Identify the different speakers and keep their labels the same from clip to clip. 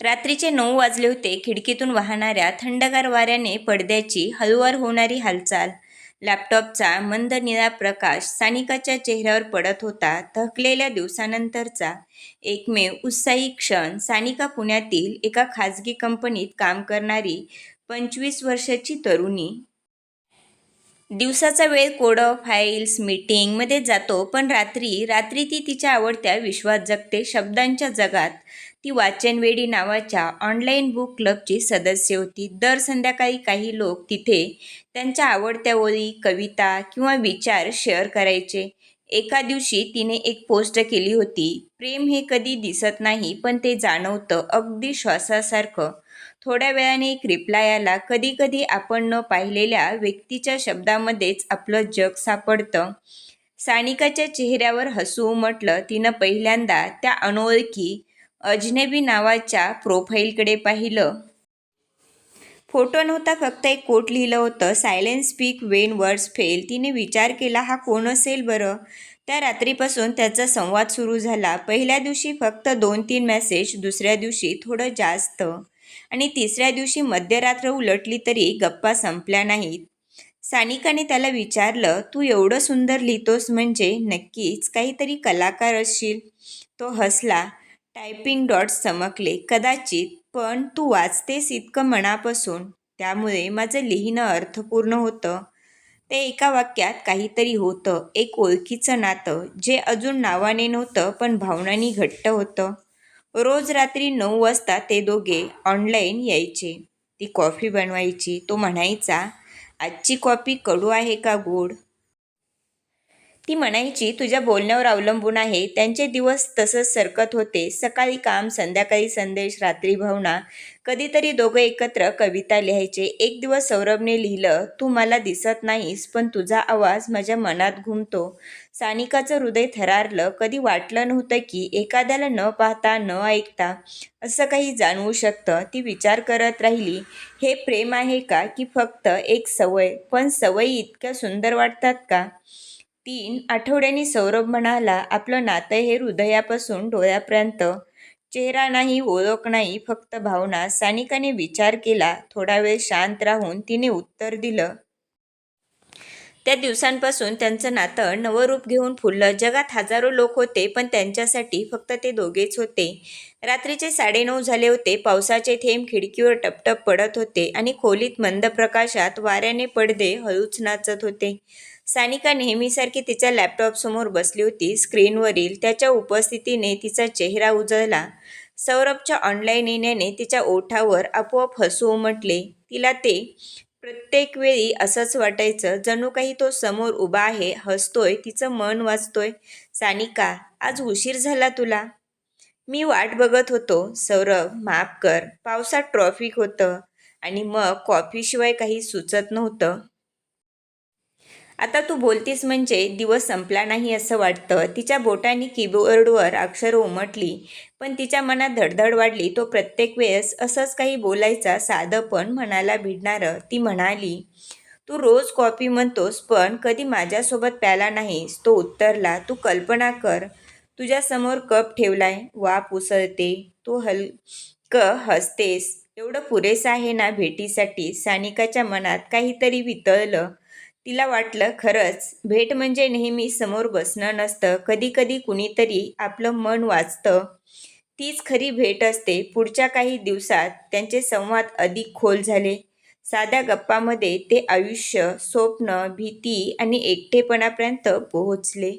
Speaker 1: रात्रीचे नऊ वाजले होते. खिडकीतून वाहणाऱ्या थंडगार वाऱ्याने पडद्याची हळूवार होणारी हालचाल. लॅपटॉपचा मंद निळा प्रकाश सानिकाच्या चेहऱ्यावर पडत होता. थकलेल्या दिवसानंतरचा एकमेव उत्साही क्षण सानिका पुण्यातील एका खाजगी कंपनीत काम करणारी पंचवीस वर्षाची तरुणी. दिवसाचा वेळ कोड फाईल्स मीटिंगमध्ये जातो पण रात्री रात्री ती तिच्या आवडत्या विश्वात जगते. शब्दांच्या जगात ती वाचनवेडी नावाच्या ऑनलाईन बुक क्लबची सदस्य होती. दर संध्याकाळी काही लोक तिथे त्यांच्या आवडत्या ओळी कविता किंवा विचार शेअर करायचे. एका दिवशी तिने एक पोस्ट केली होती प्रेम हे कधी दिसत नाही पण ते जाणवतं अगदी श्वासासारखं. थोड्या वेळाने एक रिप्लाय आला कधी कधी आपण न पाहिलेल्या व्यक्तीच्या शब्दामध्येच आपलं जग सापडतं. सानिकाच्या चेहऱ्यावर हसू उमटलं तिनं पहिल्यांदा त्या अनोळखी अजनबी नावाच्या प्रोफाईलकडे पाहिलं. फोटो नव्हता फक्त एक कोट लिहिलं होतं. Silence speak when words fail. तिने विचार केला हा कोण असेल बरं? त्या रात्रीपासून त्याचा संवाद सुरू झाला. पहिल्या दिवशी फक्त दोन तीन मेसेज दुसऱ्या दिवशी थोडं जास्त आणि तिसऱ्या दिवशी मध्यरात्र उलटली तरी गप्पा संपल्या नाहीत. सानिकाने त्याला विचारलं तू एवढं सुंदर लिहितोस म्हणजे नक्कीच काहीतरी कलाकार असशील. तो हसला. टायपिंग डॉट्स चमकले. कदाचित पण तू वाचतेस इतकं मनापासून. त्यामुळे माझं लिहिणं अर्थपूर्ण होतं. ते एका वाक्यात काहीतरी होतं. एक ओळखीचं नातं जे अजून नावाने नव्हतं पण भावनांनी घट्ट होतं. रोज रात्री नऊ वाजता ते दोघे ऑनलाईन यायचे. ती कॉफी बनवायची तो म्हणायचा आजची कॉफी कडू आहे का गोड ती म्हणायची तुझ्या बोलण्यावर अवलंबून आहे. त्यांचे दिवस तसंच सरकत होते. सकाळी काम संध्याकाळी संदेश रात्री भावना. कधीतरी दोघं एकत्र कविता लिहायचे. एक दिवस सौरभने लिहिलं तू मला दिसत नाहीस पण तुझा आवाज माझ्या मनात घुमतो. सानिकाचं हृदय थरारलं. कधी वाटलं नव्हतं की एखाद्याला न पाहता न ऐकता असं काही जाणवू शकतं. ती विचार करत राहिली हे प्रेम आहे का की फक्त एक सवय? पण सवयी इतक्या सुंदर वाटतात का? तीन आठवड्यांनी सौरभ म्हणाला आपलं नातं हे हृदयापासून डोळ्यापर्यंत. चेहरा नाही ओळख नाही फक्त भावना. सानिकाने विचार केला थोडा वेळ शांत राहून तिने उत्तर दिलं त्या दिवसांपासून त्यांचं नातं नवरूप घेऊन फुललं. जगात हजारो लोक होते पण त्यांच्यासाठी फक्त ते दोघेच होते. रात्रीचे साडेनऊ झाले होते पावसाचे थेंब खिडकीवर टपटप पडत होते आणि खोलीत मंद प्रकाशात वाऱ्याने पडदे हळूच नाचत होते. सानिका नेहमीसारखी तिच्या लॅपटॉपसमोर बसली होती. स्क्रीनवरील त्याच्या उपस्थितीने तिचा चेहरा उजळला. सौरभच्या ऑनलाईन येण्याने तिच्या ओठावर आपोआप हसू उमटले. तिला ते प्रत्येक वेळी असंच वाटायचं जणू काही तो समोर उभा आहे हसतोय तिचं मन वाचतोय सानिका आज उशीर झाला तुला? मी वाट बघत होतो. सौरभ माफ कर. पावसात ट्रॉफिक होतं आणि मग कॉफीशिवाय काही सुचत नव्हतं. आता तू बोलतीस म्हणजे दिवस संपला नाही असं वाटतं. तिच्या बोटांनी कीबोर्डवर अक्षरं उमटली. पण तिच्या मनात धडधड वाढली. तो प्रत्येक वेळेस असंच काही बोलायचा साधं पण मनाला भिडणारं ती म्हणाली तू रोज कॉफी म्हणतोस पण कधी माझ्यासोबत प्याला नाहीस. तो उत्तरला तू कल्पना कर तुझ्यासमोर कप ठेवलाय वाप उसळते तू हलक हसतेस. एवढं पुरेसं आहे ना भेटीसाठी? सानिकाच्या मनात काहीतरी वितळलं. तिला वाटलं खरंच भेट म्हणजे नेहमी समोर बसणं नसतं. कधी कधी कुणीतरी आपलं मन वाचतं. तीच खरी भेट असते. पुढच्या काही दिवसात त्यांचे संवाद अधिक खोल झाले. साध्या गप्पामध्ये ते आयुष्य स्वप्न भीती आणि एकटेपणापर्यंत पोहोचले.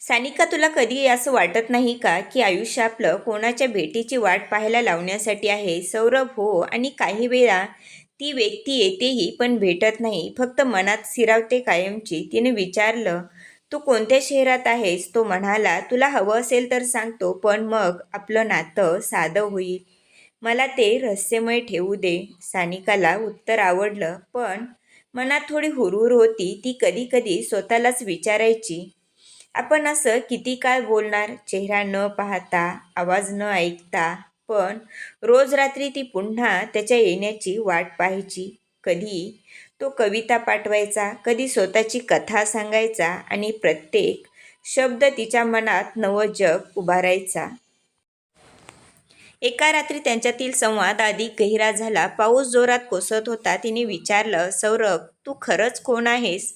Speaker 1: सानिका तुला कधी असं वाटत नाही का की आयुष्य आपलं कोणाच्या भेटीची वाट पाहायला लावण्यासाठी आहे? सौरभ हो आणि काही वेळा ती व्यक्ती येतेही पण भेटत नाही. फक्त मनात सिरावते कायमची. तिने विचारलं तू कोणत्या शहरात आहेस? तो म्हणाला तुला हवं असेल तर सांगतो पण मग आपलं नातं साधं होईल. मला ते रहस्यमय ठेवू दे. सानिकाला उत्तर आवडलं पण मनात थोडी हुरहुर होती. ती कधी कधी स्वतःलाच विचारायची आपण असं किती काळ बोलणार? चेहरा न पाहता आवाज न ऐकता पण रोज रात्री ती पुन्हा त्याच्या येण्याची वाट पाहायची कधी तो कविता पाठवायचा कधी स्वतःची कथा सांगायचा आणि प्रत्येक शब्द तिच्या मनात नवं जग उभारायचा एका रात्री त्यांच्यातील संवाद अधिक गहिरा झाला. पाऊस जोरात कोसळत होता. तिने विचारलं, सौरभ, तू खरंच कोण आहेस?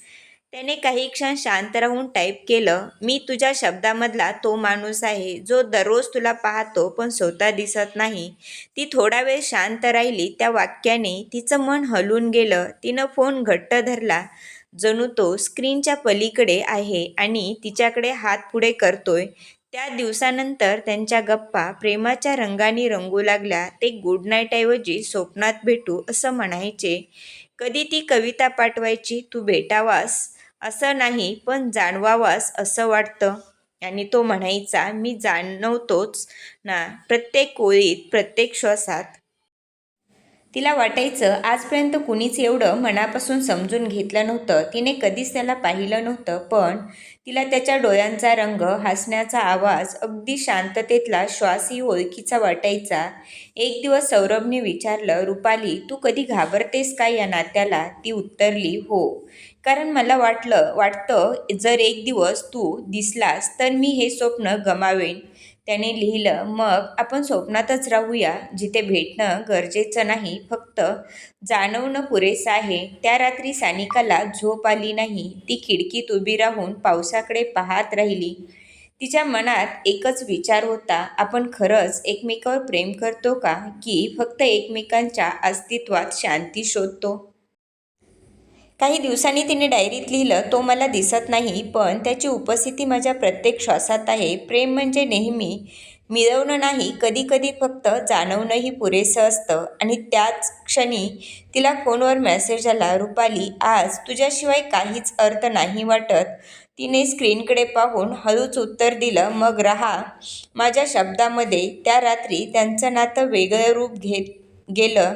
Speaker 1: त्याने काही क्षण शांत राहून टाईप केलं, मी तुझ्या शब्दामधला तो माणूस आहे, जो दररोज तुला पाहतो पण स्वतः दिसत नाही. ती थोडा वेळ शांत राहिली. त्या वाक्याने तिचं मन हलून गेलं. तिनं फोन घट्ट धरला, जणू तो स्क्रीनच्या पलीकडे आहे आणि तिच्याकडे हात पुढे करतोय. त्या दिवसानंतर त्यांच्या गप्पा प्रेमाच्या रंगाने रंगू लागल्या. ते गुड नाईटऐवजी स्वप्नात भेटू असं म्हणायचे. कधी ती कविता पाठवायची, तू भेटावास असं नाही, पण जाणवावास असं वाटतं. आणि तो म्हणायचा, मी जाणवतोच ना, प्रत्येक ओळीत, प्रत्येक श्वासात. तिला वाटायचं, आजपर्यंत कुणीच एवढं मनापासून समजून घेतलं नव्हतं. तिने कधीच त्याला पाहिलं नव्हतं, पण तिला त्याच्या डोळ्यांचा रंग, हसण्याचा आवाज, अगदी शांततेतला श्वासही ओळखीचा वाटायचा. एक दिवस सौरभने विचारलं, रुपाली, तू कधी घाबरतेस का या नात्याला? ती उत्तरली, हो. कारण मला वाटलं वाटतं जर एक दिवस तू दिसलास तर मी हे स्वप्न गमावेन. त्याने लिहिलं, मग आपण स्वप्नातच राहूया, जिथे भेटणं गरजेचं नाही, फक्त जाणवणं पुरेसं आहे. त्या रात्री सानिकाला झोप आली नाही. ती खिडकीत उभी राहून पावसाकडे पाहत राहिली. तिच्या मनात एकच विचार होता, आपण खरंच एकमेकावर प्रेम करतो का, की फक्त एकमेकांच्या अस्तित्वात शांती शोधतो? काही दिवसांनी तिने डायरीत लिहिलं, तो मला दिसत नाही, पण त्याची उपस्थिती माझ्या प्रत्येक श्वासात आहे. प्रेम म्हणजे नेहमी मिळवणं नाही, कधीकधी फक्त जाणवणंही पुरेसं असतं. आणि त्याच क्षणी तिला फोनवर मेसेज आला, रुपाली, आज तुझ्याशिवाय काहीच अर्थ नाही वाटत. तिने स्क्रीनकडे पाहून हळूच उत्तर दिलं, मग राहा माझ्या शब्दामध्ये त्या रात्री त्यांचं नातं वेगळं रूप घेत गेलं.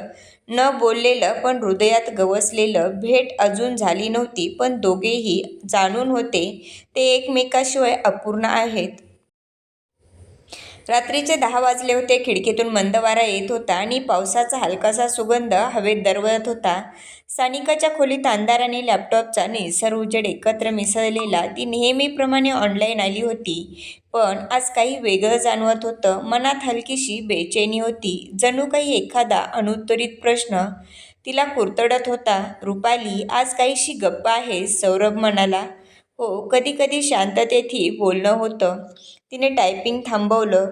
Speaker 1: न बोललेलं पण हृदयात गवसलेलं. भेट अजून झाली नव्हती, पण दोघेही जाणून होते ते एकमेकाशिवाय अपूर्ण आहेत. रात्रीचे दहा वाजले होते. खिडकीतून मंद वारा येत होता आणि पावसाचा हलकासा सुगंध हवेत दरवळत होता. सानिकाच्या खोलीत अंधार आणि लॅपटॉपचा निळसर उजेड एकत्र मिसळलेला. ती नेहमीप्रमाणे ऑनलाईन आली होती, पण आज काही वेगळं जाणवत होतं. मनात हलकीशी बेचैनी होती, जणू काही एखादा अनुत्तरित प्रश्न तिला कुरतडत होता. रुपाली, आज काहीशी गप्पा आहे सौरभ म्हणाला. हो, कधी-कधी शांततेतही बोलणं होतं. तिने टायपिंग थांबवलं.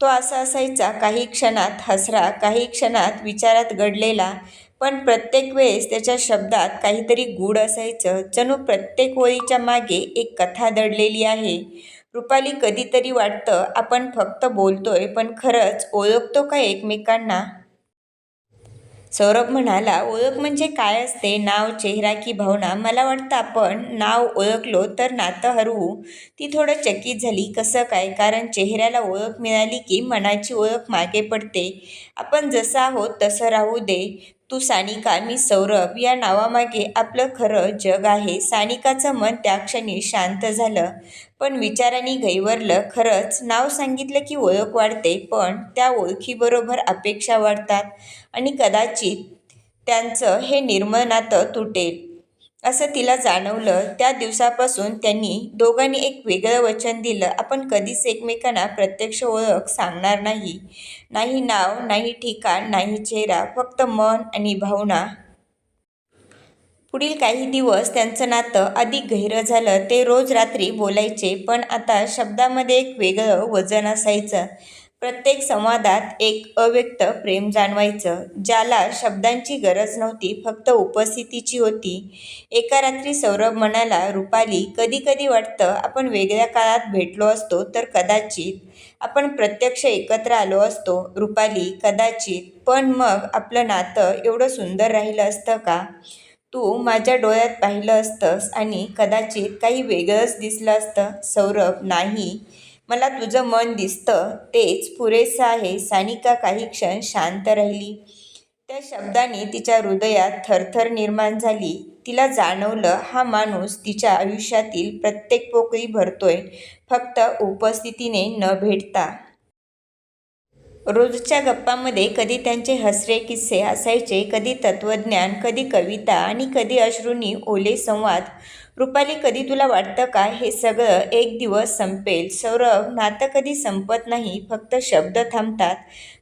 Speaker 1: तो असा असायचा, काही क्षणात हसरा, काही क्षणात विचारात घडलेला पण प्रत्येक वेळेस त्याच्या शब्दात काहीतरी गूढ असायचं. जणू प्रत्येक ओळीच्या मागे एक कथा दडलेली आहे. रुपाली, कधीतरी वाटतं आपण फक्त बोलतोय, पण खरंच ओळखतो का एकमेकांना? सौरभ म्हणाला, ओळख म्हणजे काय असते? नाव, चेहरा की भावना? मला वाटतं आपण नाव ओळखलो तर नातं हरवू. ती थोडं चकित झाली. कसं काय? कारण चेहऱ्याला ओळख मिळाली की मनाची ओळख मागे पडते. आपण जसं आहोत तसं राहू दे. तू सानिका, मी सौरभ. या नावामागे आपलं खरं जग आहे. सानिकाचं मन त्या क्षणी शांत झालं, पण विचारांनी गैवरलं खरंच, नाव सांगितलं की ओळख वाढते, पण त्या ओळखीबरोबर अपेक्षा वाढतात आणि कदाचित त्यांचं हे निर्मळ नातं तुटेल, असं तिला जाणवलं. त्या दिवसापासून त्यांनी दोघांनी एक वेगळं वचन दिलं, आपण कधीच एकमेकांना प्रत्यक्ष ओळख सांगणार नाही. नाही नाव, नाही ठिकाण, नाही चेहरा, फक्त मन आणि भावना. पुढील काही दिवस त्यांचं नातं अधिक गहिरं झालं. ते रोज रात्री बोलायचे, पण आता शब्दामध्ये एक वेगळं वजन असायचं. प्रत्येक संवादात एक अव्यक्त प्रेम जाणवायचं, ज्याला शब्दांची गरज नव्हती, फक्त उपस्थितीची होती. एका रात्री सौरभ म्हणाला, रुपाली, कधी-कधी वाटतं आपण वेगळ्या काळात भेटलो असतो तर कदाचित आपण प्रत्यक्ष एकत्र आलो असतो. रुपाली, कदाचित, पण मग आपलं नातं एवढं सुंदर राहिलं असतं का? तू माझ्या डोळ्यात पाहिलं असतंस आणि कदाचित काही वेगळंच दिसलं असतं. सौरभ, नाही, मला तुझं मन दिसतं, तेच पुरेसं आहे. सानिका काही क्षण शांत राहिली. त्या शब्दाने तिच्या हृदयात थरथर निर्माण झाली. तिला जाणवलं, हा माणूस तिच्या आयुष्यातील प्रत्येक पोकळी भरतोय, फक्त उपस्थितीने न भेटता. रोजच्या गप्पांमध्ये कधी त्यांचे हसरे किस्से असायचे कधी तत्त्वज्ञान कधी कविता आणि कधी अश्रूंनी ओले संवाद रुपाली कधी तुला वाटतं का हे सगळं एक दिवस संपेल? सौरभ नातं कधी संपत नाही फक्त शब्द थांबतात.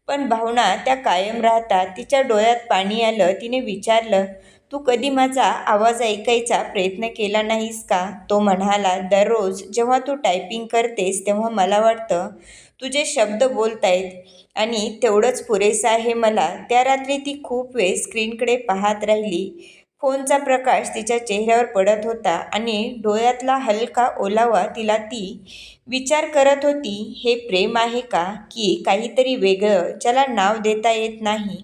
Speaker 1: पण भावना त्या कायम राहतात. तिच्या डोळ्यात पाणी आलं तिने विचारलं तू कधी माझा आवाज ऐकायचा प्रयत्न केला नाहीस का? तो म्हणाला दररोज जेव्हा तू टायपिंग करतेस तेव्हा मला वाटतं तुझे शब्द बोलतायत. आणि तेवढंच पुरेसं आहे मला. त्या रात्री ती खूप वेळ स्क्रीनकडे पाहत राहिली. फोनचा प्रकाश तिच्या चेहऱ्यावर पडत होता आणि डोळ्यातला हलका ओलावा तिला ती विचार करत होती हे प्रेम आहे का? की काहीतरी वेगळं? ज्याला नाव देता येत नाही.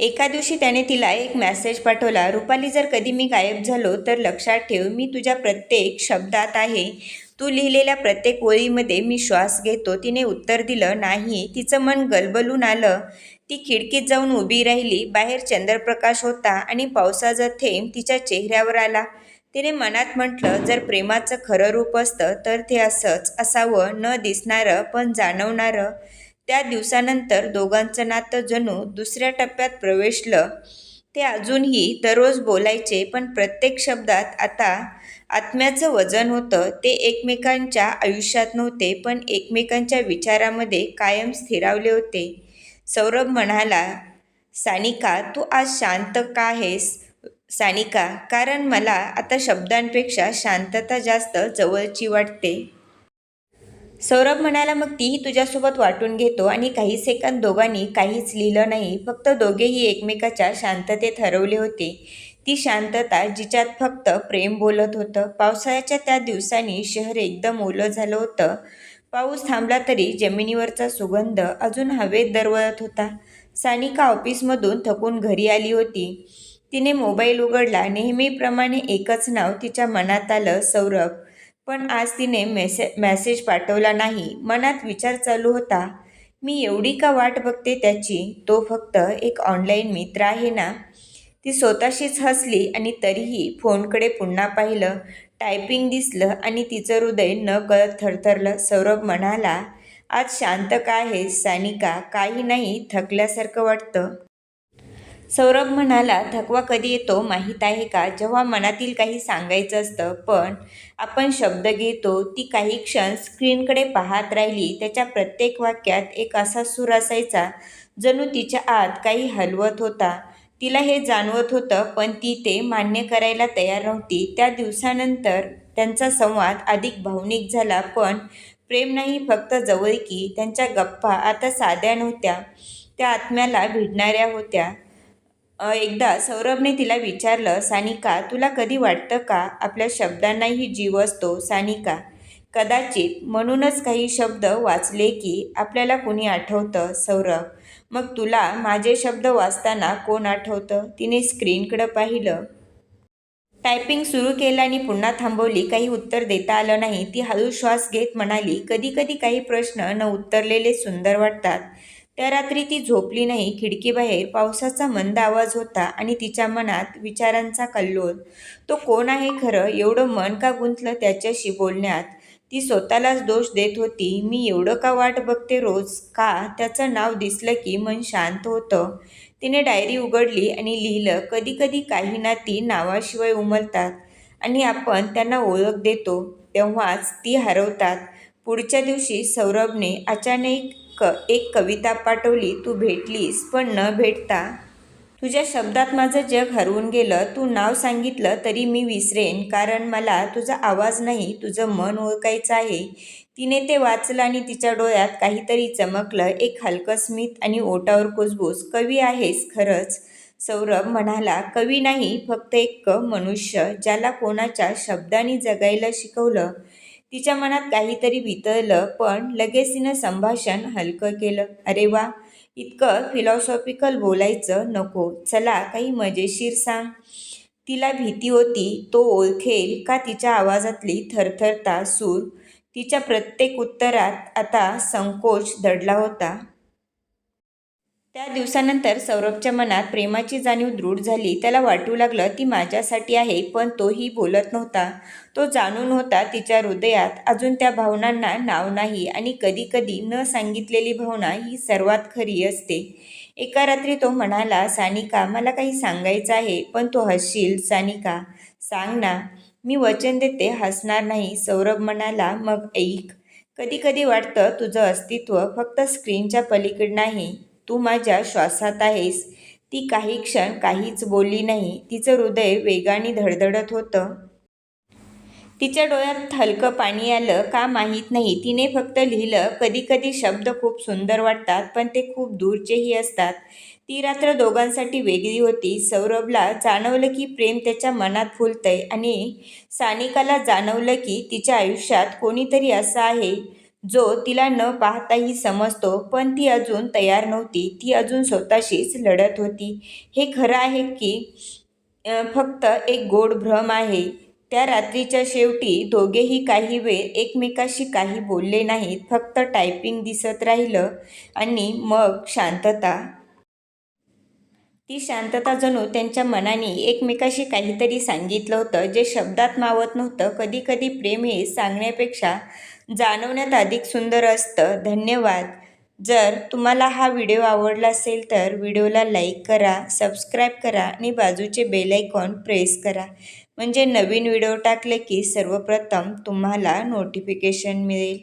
Speaker 1: एका दिवशी त्याने तिला एक मेसेज पाठवला रुपाली जर कधी मी गायब झालो तर लक्षात ठेव मी तुझ्या प्रत्येक शब्दात आहे. तू लिहिलेल्या प्रत्येक ओळीमध्ये मी श्वास घेतो. तिने उत्तर दिलं नाही तिचं मन गलबलून आलं. ती खिडकीत जाऊन उभी राहिली. बाहेर चंद्रप्रकाश होता आणि पावसाचा थेंब तिच्या चेहऱ्यावर आला. तिने मनात म्हटलं जर प्रेमाचं खरं रूप असतं तर ते असंच असावं न दिसणारं पण जाणवणारं. त्या दिवसानंतर दोघांचं नातं जणू दुसऱ्या टप्प्यात प्रवेशलं. ते अजूनही दररोज बोलायचे पण प्रत्येक शब्दात आता आत्म्याचं वजन होतं. ते एकमेकांच्या आयुष्यात नव्हते पण एकमेकांच्या विचारामध्ये कायम स्थिरावले होते. सौरभ म्हणाला सानिका तू आज शांत का आहेस? सानिका कारण मला आता शब्दांपेक्षा शांतता जास्त जवळची वाटते. सौरभ म्हणाला मग तीही तुझ्यासोबत वाटून घेतो आणि काही सेकंद दोघांनी काहीच लिहिलं नाही. फक्त दोघेही एकमेकाच्या शांततेत हरवले होते. ती शांतता जिच्यात फक्त प्रेम बोलत होतं. पावसाळ्याच्या त्या दिवसांनी शहर एकदम ओलं झालं होतं. पाऊस थांबला तरी जमिनीवरचा सुगंध अजून हवेत दरवळत होता. सानिका ऑफिसमधून थकून घरी आली होती. तिने मोबाईल उघडला. नेहमीप्रमाणे एकच नाव तिच्या मनात आलं सौरभ. पण आज तिने मेसे मॅसेज पाठवला नाही. मनात विचार चालू होता. मी एवढी का वाट बघते त्याची? तो फक्त एक ऑनलाईन मित्र आहे ना? ती स्वतःशीच हसली आणि तरीही फोनकडे पुन्हा पाहिलं. टायपिंग दिसलं आणि तिचं हृदय न कळत थरथरलं. सौरभ म्हणाला आज शांत का आहे सानिका? काही नाही थकल्यासारखं वाटतं. सौरभ म्हणाला थकवा कधी येतो माहीत आहे का? जेव्हा मनातील काही सांगायचं असतं पण आपण शब्द घेतो ती काही क्षण स्क्रीनकडे पाहत राहिली. त्याच्या प्रत्येक वाक्यात एक असा सूर असायचा जणू तिच्या आत काही हलवत होता. तिला हे जाणवत होतं पण ती ते मान्य करायला तयार नव्हती. त्या दिवसानंतर त्यांचा संवाद अधिक भावनिक झाला पण प्रेम नाही फक्त जवळकी. त्यांच्या गप्पा आता साध्या नव्हत्या. त्या आत्म्याला भिडणाऱ्या होत्या. एकदा सौरभने तिला विचारलं सानिका तुला कधी वाटतं का? आपल्या शब्दांनाही जीव असतो सानिका. कदाचित म्हणूनच काही शब्द वाचले की आपल्याला कुणी आठवतं सौरभ. मग तुला माझे शब्द वाचताना कोण आठवतं? तिने स्क्रीनकडं पाहिलं. टायपिंग सुरू केलं आणि पुन्हा थांबवली. काही उत्तर देता आलं नाही. ती हळू श्वास घेत म्हणाली कधी कधी काही प्रश्न न उत्तरलेले सुंदर वाटतात. त्या रात्री ती झोपली नाही. खिडकीबाहेर पावसाचा मंद आवाज होता आणि तिच्या मनात विचारांचा कल्लोल तो कोण आहे खरं? एवढं मन का गुंतलं त्याच्याशी बोलण्यात? ती स्वतःलाच दोष देत होती. मी एवढं का वाट बघते रोज? का? त्याचं नाव दिसलं की मन शांत होतं. तिने डायरी उघडली आणि लिहिलं कधी कधी काही ना ती नावाशिवाय उमलतात आणि आपण त्यांना ओळख देतो. तेव्हाच ती हरवतात. पुढच्या दिवशी सौरभने अचानक एक कविता पाठवली तू भेटलीस पण न भेटता तुझ्या शब्दात माझं जग हरवून गेलं तू नाव सांगितलं तरी मी विसरेन कारण मला तुझा आवाज नाही तुझं मन ओळखायचं आहे. तिने ते वाचलं आणि तिच्या डोळ्यात काहीतरी चमकलं. एक हलकं स्मित आणि ओटावर कुजबूज. कवी आहेस खरंच सौरभ म्हणाला. कवी नाही फक्त एक मनुष्य ज्याला कोणाच्या शब्दांनी जगायला शिकवलं. तिच्या मनात काहीतरी वितळलं पण लगेच तिनं संभाषण हलकं केलं. अरे वा इतकं फिलॉसॉफिकल बोलायचं नको. चला काही मजेशीर सांग. तिला भीती होती तो ओळखेल का तिच्या आवाजातली थरथरता सूर? तिच्या प्रत्येक उत्तरात आता संकोच दडला होता. त्या दिवसानंतर सौरभच्या मनात प्रेमाची जाणीव दृढ झाली. त्याला वाटू लागलं ती माझ्यासाठी आहे पण तोही बोलत नव्हता. तो जाणून होता तिच्या हृदयात. अजून त्या भावनांना नाव नाही आणि कधीकधी न सांगितलेली भावना ही सर्वात खरी असते. एका रात्री तो म्हणाला सानिका मला काही सांगायचं आहे पण तो हसशील सानिका. सांग ना मी वचन देते हसणार नाही. सौरभ म्हणाला मग ऐक. कधी कधी वाटतं तुझं अस्तित्व फक्त स्क्रीनच्या पलीकडे नाही. तू माझ्या श्वासात आहेस. ती काही क्षण काहीच बोलली नाही. तिचं हृदय वेगाने धडधडत होतं. तिच्या डोळ्यात हलकं पाणी आलं. का माहीत नाही. तिने फक्त लिहिलं कधी कधी शब्द खूप सुंदर वाटतात पण ते खूप दूरचेही असतात. ती रात्र दोघांसाठी वेगळी होती. सौरभला जाणवलं की प्रेम त्याच्या मनात फुलतंय आणि सानिकाला जाणवलं की तिच्या आयुष्यात कोणीतरी असं आहे. जो तिला न पाहताही समजतो पण ती अजून तयार नव्हती. ती अजून स्वतःशीच लढत होती. हे खरं आहे की फक्त एक गोड भ्रम आहे. त्या रात्रीच्या शेवटी दोघेही काही वेळ एकमेकाशी काही बोलले नाहीत. फक्त टायपिंग दिसत राहिलं आणि मग शांतता. ती शांतता जणू त्यांच्या मनाने एकमेकाशी काहीतरी सांगितलं होतं जे शब्दात मावत नव्हतं. कधी कधी प्रेम हे सांगण्यापेक्षा जाणवण्यात अधिक सुंदर असतं. धन्यवाद. जर तुम्हाला हा व्हिडिओ आवडला असेल तर व्हिडिओला लाईक करा सबस्क्राईब करा आणि बाजूचे बेल आयकॉन प्रेस करा. म्हणजे नवीन व्हिडिओ टाकले की सर्वप्रथम तुम्हाला नोटिफिकेशन मिळेल.